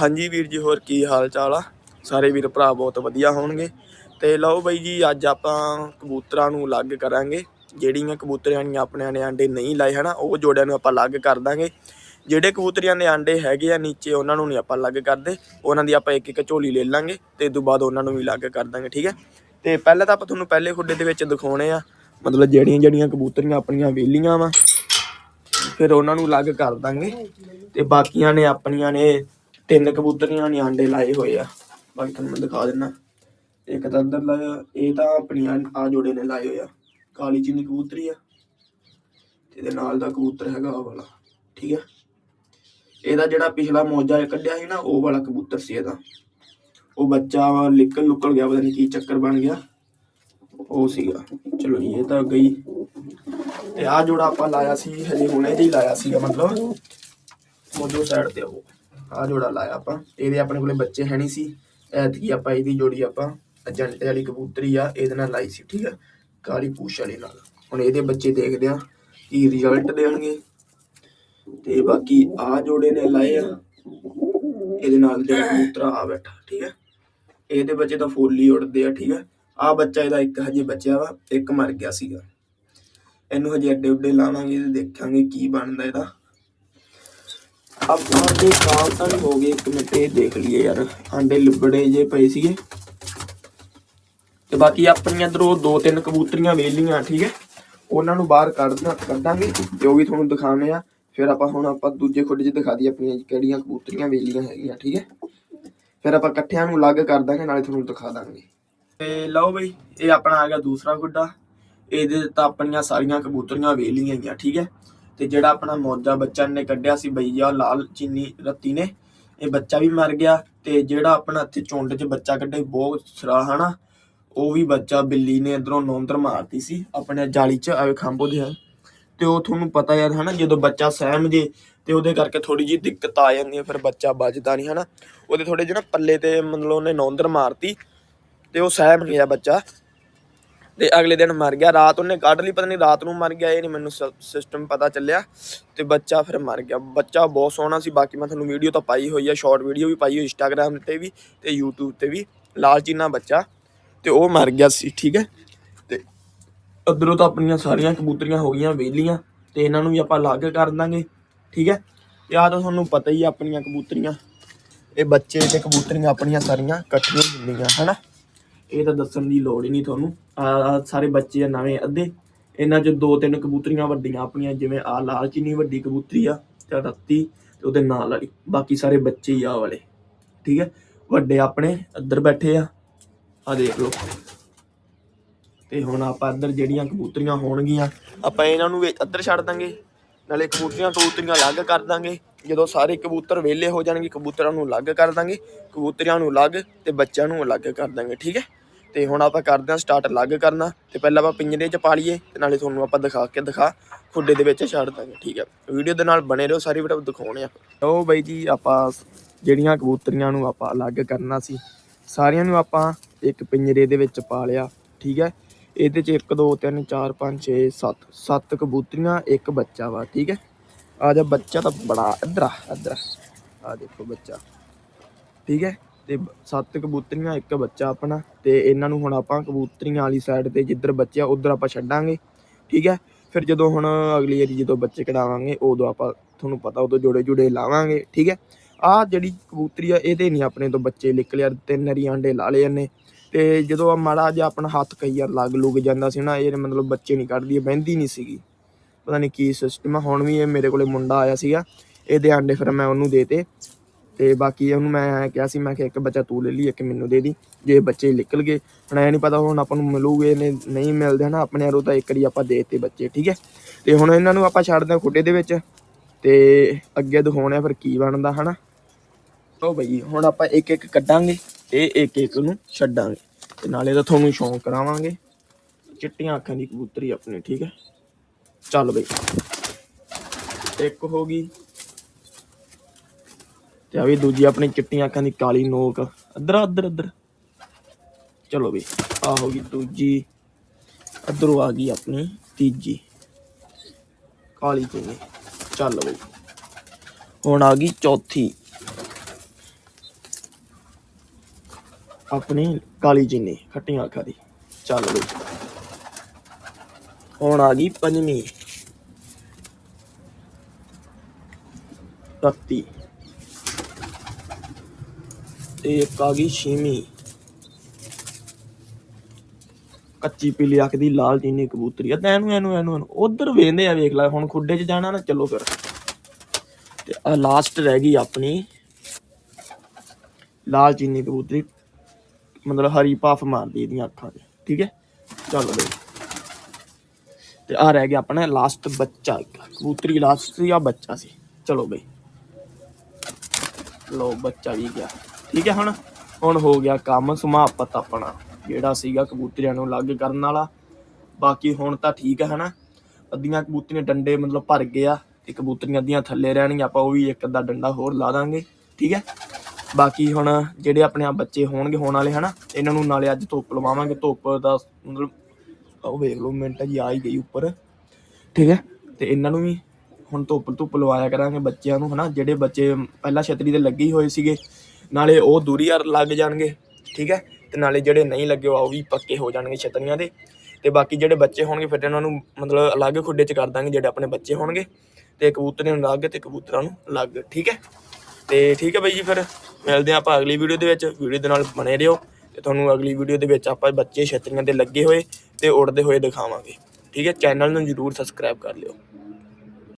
ਹਾਂਜੀ ਵੀਰ ਜੀ, ਹੋਰ ਕੀ ਹਾਲ ਚਾਲ ਆ? ਸਾਰੇ ਵੀਰ ਭਰਾ ਬਹੁਤ ਵਧੀਆ ਹੋਣਗੇ। ਤੇ ਲਓ ਬਈ ਜੀ, ਅੱਜ ਆਪਾਂ ਕਬੂਤਰਾਂ ਨੂੰ ਅਲੱਗ ਕਰਾਂਗੇ। ਜਿਹੜੀਆਂ ਕਬੂਤਰਿਆਂ ਨੇ ਆਪਣਿਆਂ ਨੇ ਆਂਡੇ ਨਹੀਂ ਲਾਏ, ਹਨਾ, ਉਹ ਜੋੜਿਆਂ ਨੂੰ ਆਪਾਂ ਅਲੱਗ ਕਰ ਦਾਂਗੇ। ਜਿਹੜੇ ਕਬੂਤਰਿਆਂ ਦੇ ਆਂਡੇ ਹੈਗੇ ਆ, ਨੀਚੇ ਉਹਨਾਂ ਨੂੰ ਨਹੀਂ ਆਪਾਂ ਅਲੱਗ ਕਰਦੇ। ਉਹਨਾਂ ਦੀ ਆਪਾਂ ਇੱਕ ਇੱਕ ਝੋਲੀ ਲੈ ਲਾਂਗੇ ਤੇ ਇਸ ਤੋਂ ਬਾਅਦ ਉਹਨਾਂ ਨੂੰ ਵੀ ਅਲੱਗ ਕਰ ਦਾਂਗੇ, ਠੀਕ ਹੈ ਤੇ ਪਹਿਲਾਂ ਤਾਂ ਆਪਾਂ ਤੁਹਾਨੂੰ ਪਹਿਲੇ ਖੁੱਡੇ ਦੇ ਵਿੱਚ ਦਿਖਾਉਣੇ ਆ। ਮਤਲਬ ਜਿਹੜੀਆਂ ਜਿਹੜੀਆਂ ਕਬੂਤਰੀਆਂ ਆਪਣੀਆਂ ਵਿਹਲੀਆਂ ਵਾ, ਫਿਰ ਉਹਨਾਂ ਨੂੰ ਅਲੱਗ ਕਰ ਦਾਂਗੇ। ਤੇ ਬਾਕੀਆਂ ਨੇ ਆਪਣੀਆਂ ਨੇ ਤਿੰਨ ਕਬੂਤਰੀਆਂ ਨੇ ਆਂਡੇ ਲਾਏ ਹੋਏ ਆ। ਬਾਕੀ ਤੁਹਾਨੂੰ ਮੈਂ ਦਿਖਾ ਦਿੰਨਾ। ਇੱਕ ਤਾਂ ਅੰਦਰ ਲਾਇਆ ਇਹ ਤਾਂ ਆਪਣੀਆਂ ਆ ਜੋੜੇ ਨੇ ਲਾਏ ਹੋਏ ਆ। ਕਾਲੀ ਚੀਨੀ ਕਬੂਤਰੀ ਆ। ਤੇ ਇਹਦੇ ਨਾਲ ਦਾ ਕਬੂਤਰ ਹੈਗਾ ਉਹ ਵਾਲਾ ਠੀਕ ਹੈ ਇਹਦਾ ਜਿਹੜਾ ਪਿਛਲਾ ਮੋਜਾ ਕੱਢਿਆ ਸੀ ਨਾ ਉਹ ਵਾਲਾ ਕਬੂਤਰ ਸੀ ਇਹਦਾ। ਉਹ ਬੱਚਾ ਨਿਕਲ ਲੁਕਲ ਗਿਆ ਪਤਾ ਨਹੀਂ ਕੀ ਚੱਕਰ ਬਣ ਗਿਆ। ਉਹ ਸੀਗਾ। ਚਲੋ ਜੀ, ਇਹ ਤਾਂ ਗਈ ਤੇ ਆ ਜੋੜਾ ਆਪਾਂ ਲਾਇਆ ਸੀ ਹਜੇ ਹੁਣੇ ਜਿਹੀ ਲਾਇਆ ਸੀਗਾ ਮਤਲਬ। ਮੋਜੋ ਸਾਈਡ ਤੇ ਉਹ ਆ ਜੋੜਾ ਲਾਇਆ ਆਪਾਂ। ਇਹਦੇ ਆਪਣੇ ਕੋਲੇ ਬੱਚੇ ਹੈ ਨਹੀਂ ਸੀ। ਐਤਕੀ ਆਪਾਂ ਇਹਦੀ ਜੋੜੀ ਆਪਾਂ ਏਜੰਟ ਵਾਲੀ ਕਬੂਤਰੀ ਆ, ਇਹਦੇ ਨਾਲ ਲਾਈ ਸੀ, ਠੀਕ ਆ? ਕਾਲੀ ਪੂਛ ਵਾਲੇ ਨਾਲ। ਹੁਣ ਇਹਦੇ ਬੱਚੇ ਦੇਖਦੇ ਆ ਕੀ ਰਿਜ਼ਲਟ ਦੇਣਗੇ। ਤੇ ਬਾਕੀ ਆ ਜੋੜੇ ਨੇ ਲਾਏ ਆ। ਇਹਦੇ ਨਾਲ ਜਿਹੜਾ ਕਬੂਤਰਾ ਆ ਬੈਠਾ, ਠੀਕ ਹੈ ਇਹਦੇ ਬੱਚੇ ਤਾਂ ਫੁੱਲ ਹੀ ਉੜਦੇ ਆ, ਠੀਕ ਹੈ ਆ ਬੱਚਾ ਇਹਦਾ ਇੱਕ ਹਜੇ ਬਚਿਆ ਵਾ, ਇੱਕ ਮਰ ਗਿਆ ਸੀਗਾ। ਇਹਨੂੰ ਹਜੇ ਅੱਡੇ ਉੱਡੇ ਲਾਵਾਂਗੇ ਤੇ ਦੇਖਾਂਗੇ ਕੀ ਬਣਦਾ ਇਹਦਾ। ਆਪਾਂ ਦੇ ਕਾਲ ਤਾਂ ਨਹੀਂ ਹੋ ਗਏ ਇੱਕ ਮਿੰਟ ਇਹ ਦੇਖ ਲਈਏ ਯਾਰ ਆਂਡੇ ਲਿਬੜੇ ਜੇ ਪਏ ਸੀਗੇ ਤੇ ਬਾਕੀ ਆਪਣੀਆਂ ਇਧਰੋਂ ਦੋ ਤਿੰਨ ਕਬੂਤਰੀਆਂ ਵੇਲੀਆਂ ਠੀਕ ਹੈ ਉਹਨਾਂ ਨੂੰ ਬਾਹਰ ਕੱਢਣਾ ਕੱਢਾਂਗੇ ਜੋ ਵੀ ਤੁਹਾਨੂੰ ਦਿਖਾਣੇ ਆ ਫਿਰ ਆਪਾਂ ਹੁਣ ਆਪਾਂ ਦੂਜੇ ਖੁੱਡੇ 'ਚ ਦਿਖਾ ਦਈਏ ਆਪਣੀਆਂ ਕਿਹੜੀਆਂ ਕਬੂਤਰੀਆਂ ਵੇਲੀਆਂ ਹੈਗੀਆਂ ਠੀਕ ਹੈ ਫਿਰ ਆਪਾਂ ਇਕੱਠਿਆਂ ਨੂੰ ਅਲੱਗ ਕਰ ਦਾਂਗੇ ਨਾਲੇ ਤੁਹਾਨੂੰ ਦਿਖਾ ਦਾਂਗੇ ਤੇ ਲਓ ਬਈ ਇਹ ਆਪਣਾ ਆ ਗਿਆ ਦੂਸਰਾ ਖੁੱਡਾ ਇਹਦੇ ਤਾਂ ਆਪਣੀਆਂ ਸਾਰੀਆਂ ਕਬੂਤਰੀਆਂ ਵੇਲੀਆਂ ਹੀ ਠੀਕ ਹੈ ਤੇ ਜਿਹੜਾ ਆਪਣਾ ਮੌਜਾ ਬੱਚਾ ਨੇ ਕੱਢਿਆ ਸੀ ਬਈਆ, ਲਾਲ, ਚੀਨੀ, ਰੱਤੀ ਨੇ, ਇਹ ਬੱਚਾ ਵੀ ਮਰ ਗਿਆ ਤੇ ਜਿਹੜਾ ਆਪਣਾ ਇੱਥੇ ਚੁੰਡ 'ਚ ਬੱਚਾ ਕੱਢਿਆ ਬਹੁਤ ਸਰਾਹਣਾ ਉਹ ਵੀ ਬੱਚਾ ਬਿੱਲੀ ਨੇ ਇਧਰੋਂ ਨੌਂਦਰ ਮਾਰਤੀ ਸੀ ਆਪਣੇ ਜਾਲੀ 'ਚ ਆਵੇ ਖੰਭੋ ਦੇ ਤੇ ਉਹ ਤੁਹਾਨੂੰ ਪਤਾ ਯਾਰ ਹਨਾ, ਜਦੋਂ ਬੱਚਾ ਸਹਿਮ ਜੇ ਤੇ ਉਹਦੇ ਕਰਕੇ ਥੋੜੀ ਜਿਹੀ ਦਿੱਕਤ ਆ ਜਾਂਦੀ ਹੈ, ਫਿਰ ਬੱਚਾ ਬਚਦਾ ਨਹੀਂ ਹਨਾ। ਉਹਦੇ ਥੋੜੇ ਜਿਹੇ ਨਾ ਪੱਲੇ ਤੇ ਮਤਲਬ ਉਹਨੇ ਨੌਂਦਰ ਮਾਰਤੀ ਤੇ ਉਹ ਸਹਿਮ ਗਿਆ ਬੱਚਾ। ਤੇ ਅਗਲੇ ਦਿਨ ਮਰ ਗਿਆ। ਰਾਤ ਉਹਨੇ ਕੱਢ ਲਈ, ਪਤਾ ਨਹੀਂ ਰਾਤ ਨੂੰ ਮਰ ਗਿਆ, ਇਹ ਨਹੀਂ ਮੈਨੂੰ ਸਿਸਟਮ ਪਤਾ ਚੱਲਿਆ। ਤੇ ਬੱਚਾ ਫਿਰ ਮਰ ਗਿਆ। ਬੱਚਾ ਬਹੁਤ ਸੋਹਣਾ ਸੀ। ਬਾਕੀ ਮੈਂ ਤੁਹਾਨੂੰ ਵੀਡੀਓ ਤਾਂ ਪਾਈ ਹੋਈ ਆ ਸ਼ਾਰਟ ਵੀਡੀਓ ਵੀ ਪਾਈ ਹੋਈ ਇੰਸਟਾਗ੍ਰam ਤੇ ਵੀ ਤੇ YouTube ਤੇ ਵੀ। ਲਾਲਚੀਨਾ ਬੱਚਾ। ਤੇ ਉਹ ਮਰ ਗਿਆ ਸੀ, ਠੀਕ ਹੈ? ਤੇ ਉਧਰੋਂ ਤਾਂ ਆਪਣੀਆਂ ਸਾਰੀਆਂ ਕਬੂਤਰੀਆਂ ਹੋ ਗਈਆਂ, ਵਿਹਲੀਆਂ। ਤੇ ਇਹਨਾਂ ਨੂੰ ਵੀ ਆਪਾਂ ਅਲੱਗ ਕਰ ਦਾਂਗੇ, ਠੀਕ ਹੈ? ਤੇ ਤਾਂ ਤੁਹਾਨੂੰ ਪਤਾ ਹੀ ਆ ਆਪਣੀਆਂ ਕਬੂਤਰੀਆਂ। ਇਹ ਬੱਚੇ ਤੇ ਕਬੂਤਰੀਆਂ ਆਪਣੀਆਂ ਸਾਰੀਆਂ ਇਕੱਠੀਆਂ ਹੁੰਦੀਆਂ, ਹਨਾ? ਇਹ ਤਾਂ ਦੱਸਣ ਦੀ ਲੋੜ ਹੀ ਨਹੀਂ ਤੁਹਾਨੂੰ। ਆ ਸਾਰੇ ਬੱਚੇ ਆ, ਨਵੇਂ, ਅੱਧੇ। ਇਹਨਾਂ ਚ ਦੋ ਤਿੰਨ ਕਬੂਤਰੀਆਂ ਵੱਡੀਆਂ ਆਪਣੀਆਂ, ਜਿਵੇਂ ਆ ਲਾਲ ਚੀਨੀ ਵੱਡੀ ਕਬੂਤਰੀ ਆ, ਤੇ ਰੱਤੀ, ਤੇ ਉਹਦੇ ਨਾਲ ਵਾਲੀ। ਬਾਕੀ ਸਾਰੇ ਬੱਚੇ ਹੀ ਆ ਵਾਲੇ। ਠੀਕ ਹੈ ਵੱਡੇ ਆਪਣੇ, ਇੱਧਰ ਬੈਠੇ ਆ। ਆ ਦੇਖ ਲਓ। ਤੇ ਹੁਣ ਆਪਾਂ ਇੱਧਰ ਜਿਹੜੀਆਂ ਕਬੂਤਰੀਆਂ ਹੋਣਗੀਆਂ, ਆਪਾਂ ਇਹਨਾਂ ਨੂੰ ਵਿੱਚ ਇੱਧਰ ਛੱਡ ਦਾਂਗੇ। ਨਾਲੇ ਕਬੂਤਰੀਆਂ ਕਬੂਤਰੀਆਂ ਅਲੱਗ ਕਰ ਦਾਂਗੇ। ਜਦੋਂ ਸਾਰੇ ਕਬੂਤਰ ਵਿਹਲੇ ਹੋ ਜਾਣਗੇ, ਕਬੂਤਰਾਂ ਨੂੰ ਅਲੱਗ ਕਰ ਦਾਂਗੇ। ਕਬੂਤਰੀਆਂ ਨੂੰ ਅਲੱਗ ਤੇ ਬੱਚਿਆਂ ਨੂੰ ਅਲੱਗ ਕਰ ਦਾਂਗੇ, ਠੀਕ ਹੈ ਤੇ ਹੁਣ ਆਪਾਂ ਕਰਦੇ ਹਾਂ ਸਟਾਰਟ ਅਲੱਗ ਕਰਨਾ ਤੇ ਪਹਿਲਾਂ ਆਪਾਂ ਪਿੰਜਰੇ 'ਚ ਪਾ ਲਈਏ ਤੇ ਨਾਲੇ ਤੁਹਾਨੂੰ ਆਪਾਂ ਦਿਖਾ ਕੇ ਦਿਖਾ ਖੁੱਡੇ ਦੇ ਵਿੱਚ ਛੱਡ ਦਾਂਗੇ, ਠੀਕ ਹੈ ਵੀਡੀਓ ਦੇ ਨਾਲ ਬਣੇ ਰਹੋ, ਸਾਰੀ ਵੀਡੀਓ ਦਿਖਾਉਣੇ ਆ। ਲਓ ਬਾਈ ਜੀ, ਆਪਾਂ ਜਿਹੜੀਆਂ ਕਬੂਤਰੀਆਂ ਨੂੰ ਆਪਾਂ ਅਲੱਗ ਕਰਨਾ ਸੀ, ਸਾਰਿਆਂ ਨੂੰ ਆਪਾਂ ਇੱਕ ਪਿੰਜਰੇ ਦੇ ਵਿੱਚ ਪਾ ਲਿਆ, ਠੀਕ ਹੈ ਇਹਦੇ 'ਚ 1 2 3 4 5 6 7 7 ਕਬੂਤਰੀਆਂ, ਇੱਕ ਬੱਚਾ ਵਾ, ਠੀਕ ਹੈ ਆ ਜਾ ਬੱਚਾ ਤਾਂ ਬੜਾ, ਇੱਧਰ ਆ ਇੱਧਰ ਆ। ਦੇਖੋ ਬੱਚਾ, ਠੀਕ ਹੈ ਤੇ ਸੱਤ ਕਬੂਤਰੀਆਂ, ਇੱਕ ਬੱਚਾ ਆਪਣਾ ਤੇ ਇਹਨਾਂ ਨੂੰ ਹੁਣ ਆਪਾਂ ਕਬੂਤਰੀਆਂ ਵਾਲੀ ਸਾਈਡ ਤੇ ਜਿੱਧਰ ਬੱਚੇ ਆ ਉਧਰ ਆਪਾਂ ਛੱਡਾਂਗੇ, ਠੀਕ ਹੈ? ਫਿਰ ਜਦੋਂ ਹੁਣ ਅਗਲੀ ਵਾਰੀ ਜਦੋਂ ਬੱਚੇ ਕਢਾਵਾਂਗੇ, ਉਦੋਂ ਆਪਾਂ ਤੁਹਾਨੂੰ ਪਤਾ, ਉਦੋਂ ਜੋੜੇ ਜੁੜੇ ਲਾਵਾਂਗੇ, ਠੀਕ ਹੈ? ਆ ਜਿਹੜੀ ਕਬੂਤਰੀ ਆ ਇਹਦੇ ਨਹੀਂ ਆਪਣੇ ਤੋਂ ਬੱਚੇ ਨਿਕਲੇ ਯਾਰ ਤਿੰਨ ਹਰੀ ਆਂਡੇ ਲਾ ਲਏ ਇਹਨੇ। ਤੇ ਜਦੋਂ ਆ ਮਾੜਾ ਜਿਹਾ ਆਪਣਾ ਹੱਥ ਕਈ ਯਾਰ ਲੱਗ ਲੁਗ ਜਾਂਦਾ ਸੀ ਨਾ, ਇਹ ਮਤਲਬ ਬੱਚੇ ਨਹੀਂ ਕੱਢਦੀ ਬਹਿੰਦੀ ਨਹੀਂ ਸੀਗੀ। ਪਤਾ ਨਹੀਂ ਕੀ ਸਿਸਟਮ ਆ, ਹੁਣ ਵੀ ਇਹ ਮੇਰੇ ਕੋਲੇ ਮੁੰਡਾ ਆਇਆ ਸੀਗਾ, ਇਹਦੇ ਆਂਡੇ ਫਿਰ ਮੈਂ ਉਹਨੂੰ ਦੇਤੇ ਤੇ ਬਾਕੀ ਉਹਨੂੰ ਮੈਂ ਕਿਹਾ ਸੀ, ਮੈਂ ਕਿ ਇੱਕ ਬੱਚਾ ਤੂੰ ਲੈ ਲਈ, ਇੱਕ ਮੈਨੂੰ ਦੇ ਦੀ। ਜੇ ਬੱਚੇ ਨਿਕਲ ਗਏ, ਹੁਣ ਐ ਨਹੀਂ ਪਤਾ ਹੁਣ ਆਪਾਂ ਨੂੰ ਮਿਲੂਗੇ ਨੇ, ਨਹੀਂ ਮਿਲਦੇ ਹਨਾ ਆਪਣੇ ਯਾਰੋਂ ਤਾਂ ਇੱਕ ਵਾਰੀ ਆਪਾਂ ਦੇਤੇ ਬੱਚੇ, ਠੀਕ ਹੈ। ਤੇ ਹੁਣ ਇਹਨਾਂ ਨੂੰ ਆਪਾਂ ਛੱਡਦੇ ਹਾਂ ਖੁੱਡੇ ਦੇ ਵਿੱਚ, ਤੇ ਅੱਗੇ ਦਿਖਾਉਣੇ ਆ ਫਿਰ ਕੀ ਬਣਦਾ ਹਨਾ। ਉਹ ਬਈ, ਹੁਣ ਆਪਾਂ ਇੱਕ ਇੱਕ ਕੱਢਾਂਗੇ ਤੇ ਇੱਕ ਇੱਕ ਨੂੰ ਛੱਡਾਂਗੇ। ਤੇ ਨਾਲੇ ਤਾਂ ਤੁਹਾਨੂੰ ਸ਼ੌਂਕ ਕਰਾਵਾਂਗੇ, ਚਿੱਟੀਆਂ ਅੱਖਾਂ ਦੀ ਕਬੂਤਰੀ ਆਪਣੀ, ਠੀਕ ਹੈ। ਚੱਲ ਬਈ। ਇੱਕ ਹੋ ਗਈ ਤੇ ਆ ਵੀ ਦੂਜੀ ਆਪਣੀ ਚਿੱਟੀਆਂ ਅੱਖਾਂ ਦੀ ਕਾਲੀ ਨੋਕ। ਅੱਧਰ ਅੱਧਰ ਅੱਧਰ ਚਲੋ ਵੀ, ਆ ਹੋ ਗਈ ਦੂਜੀ। ਅੱਧਰੋਂ ਆ ਗਈ ਆਪਣੀ ਤੀਜੀ। ਕਾਲੀ ਚੀਨੀ ਚੱਲ ਬਈ ਹੁਣ ਆ ਗਈ ਚੌਥੀ। ਆਪਣੀ ਕਾਲੀ ਚੀਨੀ ਖੱਟੀਆਂ ਅੱਖਾਂ ਦੀ। ਚੱਲ ਬਈ ਹੁਣ ਆ ਗਈ ਪੰਜਵੀਂ। ਤੱਤੀ। ਤੇ ਇੱਕ ਆ ਗਈ ਛੇਵੀਂ। ਕੱਚੀ ਪੀਲੀ ਅੱਖ ਦੀ ਲਾਲ ਚੀਨੀ ਕਬੂਤਰੀ। ਆ ਤਾਂ ਇਹਨੂੰ ਇਹਨੂੰ ਉਧਰ ਵੇਂਦੇ ਆ, ਵੇਖ ਲੈ। ਹੁਣ ਖੁੱਡੇ 'ਚ ਜਾਣਾ ਨਾ, ਚੱਲੋ ਫਿਰ। ਤੇ ਆ ਲਾਸਟ ਰਹਿ ਗਈ ਆਪਣੀ। ਲਾਲ ਚੀਨੀ ਕਬੂਤਰੀ। ਮਤਲਬ ਹਰੀ ਪਾਫ ਮਾਰਦੀ ਇਹਦੀਆਂ ਅੱਖਾਂ ਤੇ ਠੀਕ ਹੈ? ਚਲੋ ਬਈ। ਤੇ ਆ ਰਹਿ ਗਿਆ ਆਪਣਾ ਲਾਸਟ ਬੱਚਾ ਇੱਕ। ਕਬੂਤਰੀ ਲਾਸਟ ਸੀ ਆ ਬੱਚਾ ਸੀ। ਚਲੋ ਬਈ। ਲੋ ਬੱਚਾ ਵੀ ਗਿਆ। ਠੀਕ ਹੈ ਹੁਣ? ਹੁਣ ਹੋ ਗਿਆ ਕੰਮ ਸਮਾਪਤ ਆਪਣਾ, ਜਿਹੜਾ ਸੀਗਾ ਕਬੂਤਰਿਆਂ ਨੂੰ ਅਲੱਗ ਕਰਨ ਵਾਲਾ। ਬਾਕੀ ਹੁਣ ਤਾਂ ਠੀਕ ਹੈ, ਹਨਾ? ਅੱਧੀਆਂ ਕਬੂਤਰੀਆਂ ਡੰਡੇ ਮਤਲਬ ਭਰ ਗਏ ਆ ਤੇ ਕਬੂਤਰੀਆਂ ਅੱਧੀਆਂ ਥੱਲੇ ਰਹਿਣਗੀਆਂ, ਆਪਾਂ ਉਹ ਵੀ ਇੱਕ ਅੱਧਾ ਡੰਡਾ ਹੋਰ ਲਾ ਦਾਂਗੇ, ਠੀਕ ਹੈ? ਬਾਕੀ ਹੁਣ ਜਿਹੜੇ ਆਪਣੇ ਆ ਬੱਚੇ ਹੋਣਗੇ, ਹੋਣ ਵਾਲੇ, ਹਨਾ? ਇਹਨਾਂ ਨੂੰ ਨਾਲੇ ਅੱਜ ਧੁੱਪ ਲਵਾਵਾਂਗੇ। ਧੁੱਪ ਦਾ ਮਤਲਬ ਉਹ ਵੇਖ ਲਓ, ਮਿੰਟ ਜੀ ਆ ਹੀ ਗਈ ਉੱਪਰ, ਠੀਕ ਹੈ? ਤੇ ਇਹਨਾਂ ਨੂੰ ਵੀ ਹੁਣ ਧੁੱਪ ਧੁੱਪ ਲਵਾਇਆ ਕਰਾਂਗੇ ਬੱਚਿਆਂ ਨੂੰ, ਹਨਾ? ਜਿਹੜੇ ਬੱਚੇ ਪਹਿਲਾਂ ਛਤਰੀ ਤੇ ਲੱਗੇ ਹੋਏ ਸੀਗੇ ਨਾਲੇ ਉਹ ਦੂਰੀ ਯਾਰ ਲੱਗ ਜਾਣਗੇ, ਠੀਕ ਹੈ? ਤੇ ਨਾਲੇ ਜਿਹੜੇ ਨਹੀਂ ਲੱਗੇ ਉਹ ਵੀ ਪੱਕੇ ਹੋ ਜਾਣਗੇ ਛਤਰੀਆਂ ਦੇ। ਤੇ ਬਾਕੀ ਜਿਹੜੇ ਬੱਚੇ ਹੋਣਗੇ, ਫਿਰ ਇਹਨਾਂ ਨੂੰ ਮਤਲਬ ਅਲੱਗ ਖੁੱਡੇ 'ਚ ਕਰ ਦਾਂਗੇ, ਜਿਹੜੇ ਆਪਣੇ ਬੱਚੇ ਹੋਣਗੇ। ਤੇ ਕਬੂਤਰਾਂ ਨੂੰ ਅਲੱਗ ਤੇ ਕਬੂਤਰਾਂ ਨੂੰ ਅਲੱਗ, ਠੀਕ ਹੈ? ਤੇ ਠੀਕ ਹੈ ਬਾਈ ਜੀ, ਫਿਰ ਮਿਲਦੇ ਹਾਂ ਆਪਾਂ ਅਗਲੀ ਵੀਡੀਓ ਦੇ ਵਿੱਚ। ਵੀਡੀਓ ਦੇ ਨਾਲ ਬਣੇ ਰਹੋ। ਤੇ ਤੁਹਾਨੂੰ ਅਗਲੀ ਵੀਡੀਓ ਦੇ ਵਿੱਚ ਆਪਾਂ ਬੱਚੇ ਛਤਰੀਆਂ ਦੇ ਲੱਗੇ ਹੋਏ ਤੇ ਉੜਦੇ ਹੋਏ ਦਿਖਾਵਾਂਗੇ। ਠੀਕ ਹੈ? ਚੈਨਲ ਨੂੰ ਜਰੂਰ ਸਬਸਕ੍ਰਾਈਬ ਕਰ ਲਿਓ।